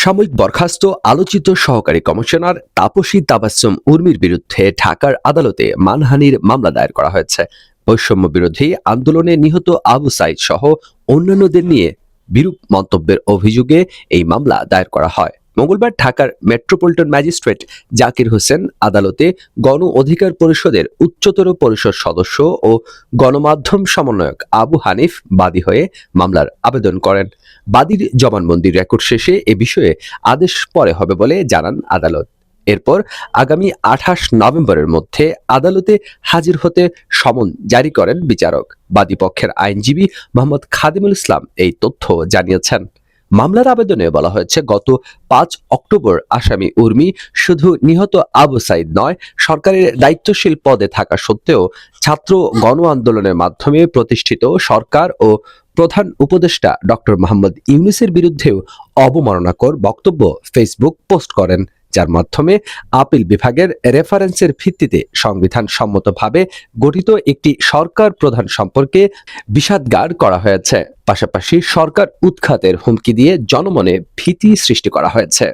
সাময়িক বরখাস্ত আলোচিত সহকারী কমিশনার তাপসী তাবাসম উর্মির বিরুদ্ধে ঢাকার আদালতে মানহানির মামলা দায়ের করা হয়েছে। বৈষম্য বিরোধী আন্দোলনে নিহত আবু সাইদ সহ অন্যান্যদের নিয়ে বিরূপ মন্তব্যের অভিযোগে এই মামলা দায়ের করা হয়। মঙ্গলবার ঢাকার মেট্রোপলিটন ম্যাজিস্ট্রেট জাকির হোসেন আদালতে গণ অধিকার পরিষদের উচ্চতর পরিষদ সদস্য ও গণমাধ্যম সমন্বয়ক আবু হানিফ বাদী হয়ে মামলার আবেদন করেন। বাদীর জবানবন্দির রেকর্ড শেষে এ বিষয়ে আদেশ পরে হবে বলে জানান আদালত। এরপর আগামী আঠাশ নভেম্বরের মধ্যে আদালতে হাজির হতে সমন জারি করেন বিচারক। বাদী পক্ষের আইনজীবী মোহাম্মদ খাদিমুল ইসলাম এই তথ্য জানিয়েছেন। মামলার আবেদনে বলা হয়েছে, গত পাঁচ অক্টোবর আসামি উর্মি শুধু নিহত আবু সাইদ নয়, সরকারের দায়িত্বশীল পদে থাকা সত্ত্বেও ছাত্র গণ আন্দোলনের মাধ্যমে প্রতিষ্ঠিত সরকার ও প্রধান উপদেষ্টা ডক্টর মোহাম্মদ ইউনিসের বিরুদ্ধেও অবমাননাকর বক্তব্য ফেসবুক পোস্ট করেন। যার মাধ্যমে আপিল বিভাগের রেফারেন্সের ভিত্তিতে সংবিধান সম্মতভাবে গঠিত একটি সরকার প্রধান সম্পর্কে বিষাদগার করা হয়েছে। পাশাপাশি সরকার উৎখাতের হুমকি দিয়ে জনমনে ভীতি সৃষ্টি করা হয়েছে।